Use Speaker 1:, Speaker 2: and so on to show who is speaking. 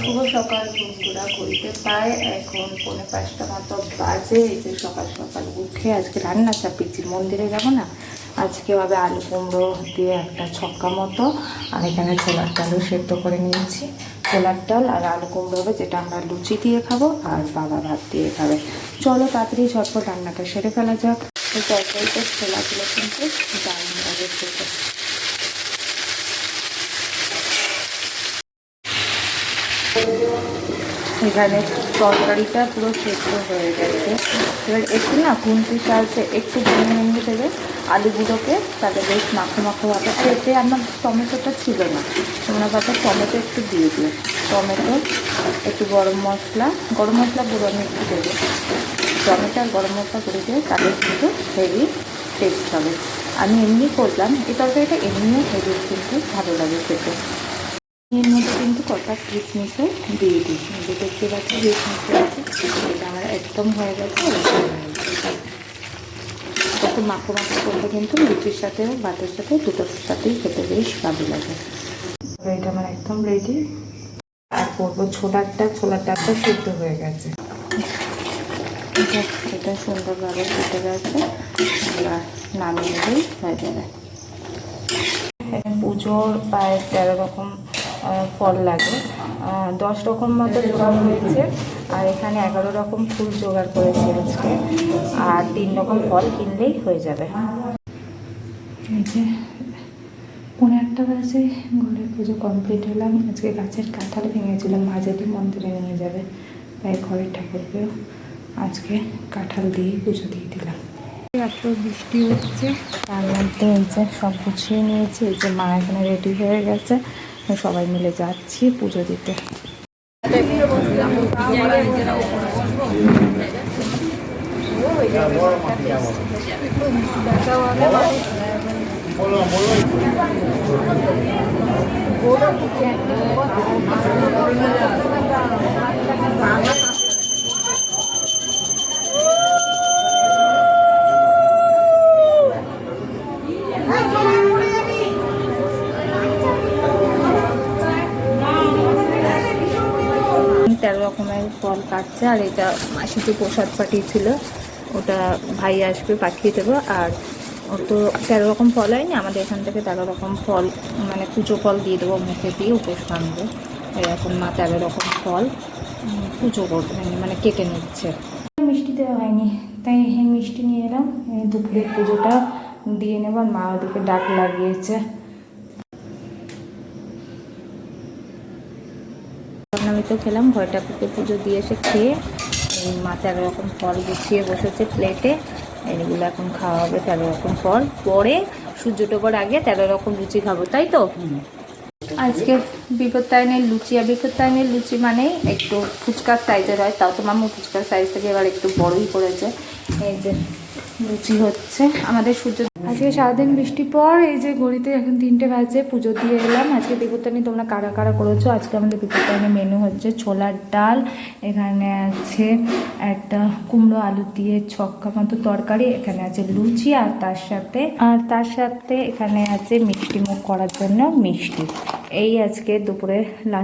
Speaker 1: শুভ সকাল বন্ধুরা ঘুরতে পায় এখন পৌনে পাঁচটা মতো বাজে। এই যে সকাল সকাল উঠে আজকে রান্না চাপিয়েছি, মন্দিরে যাব না? আজকে হবে আলু কুমড়ো দিয়ে একটা ছক্কা মতো, আর এখানে ছোলার ডালও সেদ্ধ করে নিয়েছি। ছোলার ডাল আর আলু কুমড়ো হবে, যেটা আমরা লুচি দিয়ে খাব আর বাবা ভাত দিয়ে খাবে। চলো তাড়াতাড়ি ঝটপট রান্নাটা সেরে ফেলা যাক। তরকারিতে ছোলাগুলো কিন্তু দারুণ এখানে তরকারিটা পুরো সেদ্ধ হয়ে গেছে। এবার একটু না খুন্তির সাহায্যে একটু ভেঙে দেবে আলুগুলোকে তাহলে বেশ মাখো মাখো হবে আর এতে আমার টমেটোটা ছিল না তোমরা পাতা, টমেটো একটু দিয়ে দিও। টমেটো, একটু গরম মশলা গরম মশলা গুঁড়ো আমি একটু দেবো। টমেটো আর গরম মশলা করে দিয়ে তাহলে কিন্তু হেভি টেস্ট হবে। আমি এমনি করলাম, এই তরকারিটা এমনিও হেভি কিন্তু ভালো লাগে খেতে। এর মধ্যে কিন্তু কটা কিশমিশও দিয়ে দিই দেখতে পাচ্ছি কিশমিশ আছে, এটা আমার একদম হয়ে গেছে কত মাখো মাখো করলে কিন্তু লুচির সাথে ভাতের সাথে দুটোর সাথেই খেতে বেশ ভালো লাগে। এটা আমার একদম রেডি আর করব ছোলারটা ছোলার ডালটা সিদ্ধ হয়ে গেছে। এটা সুন্দরভাবে কেটে গেছে নামিয়ে নিলেই হয়ে যাবে। পুজোর প্রায় তেরো রকম ফল লাগে। দশ রকম মতো জোগাড় হয়েছে। আর এখানে এগারো রকম ফুল জোগাড় করেছে আজকে। আর তিন রকম ফল কিনলেই হয়ে যাবে। এই যে পনেরো একটা বাজে ঘরে পুজো কমপ্লিট হলাম। আজকে গাছের কাঁঠাল ভেঙেছিলাম মাঝারি মন্দিরে নিয়ে যাবে। তাই ঘরের ঠাকুরকেও আজকে কাঁঠাল দিয়ে পুজো দিয়ে দিলাম। এত বৃষ্টি হচ্ছে। তার মধ্যে এই যে সব গুছিয়ে নিয়েছি। এই যে মা এখানে রেডি হয়ে গেছে। সবাই মিলে যাচ্ছি পুজো দিতে। তেরো কাটছে আর এটা মাসিতে প্রসাদ পাঠিয়েছিল। ওটা ভাই আসবে, পাঠিয়ে দেবো। আর ও তো তেরো রকম ফল হয়নি, আমাদের এখান থেকে তেরো রকম ফল মানে পুজো ফল দিয়ে দেবো মুখে দিয়ে, উপোস ভাঙবে এরকম মা তেরো রকম ফল পুজো করবে মানে কেটে নিচ্ছে। মিষ্টি দেওয়া হয়নি, তাই এই মিষ্টি নিয়ে এলাম। দুপুরের পুজোটা দিয়ে নেব মা ওদিকে ডাক লাগিয়েছে আমি তো খেলাম ঘরে ঠাকুরকে পুজো দিয়ে এসে খেয়ে এই মা তেরো রকম ফল গুছিয়ে বসেছে প্লেটে এগুলো এখন খাওয়া হবে তেরো রকম ফল। পরে সূর্য ডোবার আগে তেরো রকম লুচি খাব তাই তো? আজকে বিপত্তায়নের লুচি আর বিপত্তায়নের লুচি মানে একটু ফুচকার সাইজের হয় তাও তো মামু ফুচকার সাইজ থেকে এবার একটু বড়ই করেছে। এই যে লুচি হচ্ছে, আমাদের সূর্য আজকে সারাদিন বৃষ্টি পর, এই যে ঘড়িতে এখন তিনটে বাজে, পুজো দিয়ে এলাম। আজকে বিপত্তানি তোমরা কারা কারা করেছ? আজকে আমাদের বিপত্তানি মেনু হচ্ছে ছোলার ডাল, এখানে আছে একটা কুমড়ো আলু দিয়ে ছক্কা মতো তরকারি, এখানে আছে লুচি আর তার সাথে আর তার সাথে এখানে আছে মিষ্টি মুখ করার জন্য মিষ্টি। এই আজকে দুপুরে লাঞ্চ